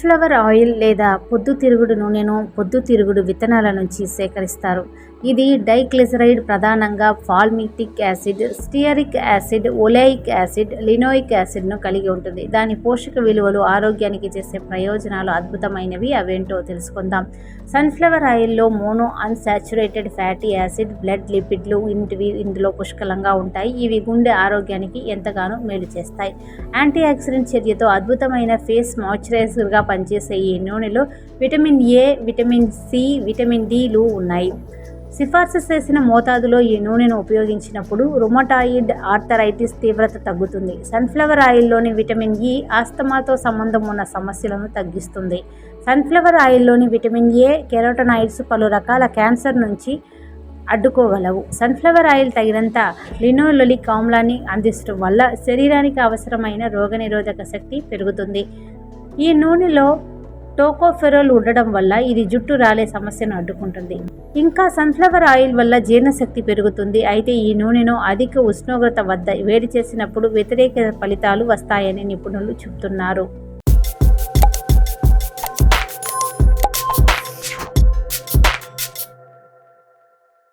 Sunflower oil లేదా పొద్దుతిరుగుడు నూనెను పొద్దుతిరుగుడు విత్తనాల నుంచి సేకరిస్తారు. ఇది డైక్లిసరైడ్ ప్రధానంగా palmitic acid stearic acid oleic acid linoleic యాసిడ్ను కలిగి ఉంటుంది. దాని పోషక విలువలు ఆరోగ్యానికి చేసే ప్రయోజనాలు అద్భుతమైనవి. అవేంటో తెలుసుకుందాం. సన్ఫ్లవర్ ఆయిల్లో mono unsaturated fatty acid blood లిపిడ్లు ఇంటివి ఇందులో పుష్కలంగా ఉంటాయి. ఇవి గుండె ఆరోగ్యానికి ఎంతగానో మేలు చేస్తాయి. యాంటీ ఆక్సిడెంట్ చర్యతో అద్భుతమైన ఫేస్ మాయిశ్చరైజర్గా పనిచేసే ఈ నూనెలో vitamin A vitamin C vitamin డిలు ఉన్నాయి. సిఫార్సు చేసిన మోతాదులో ఈ నూనెను ఉపయోగించినప్పుడు రుమటాయిడ్ ఆర్థరైటిస్ తీవ్రత తగ్గుతుంది. సన్ఫ్లవర్ ఆయిల్లోని విటమిన్ ఇ ఆస్తమాతో సంబంధం ఉన్న సమస్యలను తగ్గిస్తుంది. సన్ఫ్లవర్ ఆయిల్లోని విటమిన్ ఏ కెరోటనాయిడ్స్ పలు రకాల క్యాన్సర్ నుంచి అడ్డుకోగలవు. సన్ఫ్లవర్ ఆయిల్ తగినంత లినోలొలిక్ ఆమ్లాన్ని అందించడం వల్ల శరీరానికి అవసరమైన రోగనిరోధక శక్తి పెరుగుతుంది. ఈ నూనెలో టోకోఫెరోల్ ఉండడం వల్ల ఇది జుట్టు రాలే సమస్యను అడ్డుకుంటుంది. ఇంకా సన్ఫ్లవర్ ఆయిల్ వల్ల జీర్ణశక్తి పెరుగుతుంది. అయితే ఈ నూనెను అధిక ఉష్ణోగ్రత వద్ద వేడి చేసినప్పుడు వ్యతిరేక ఫలితాలు వస్తాయని నిపుణులు చెబుతున్నారు.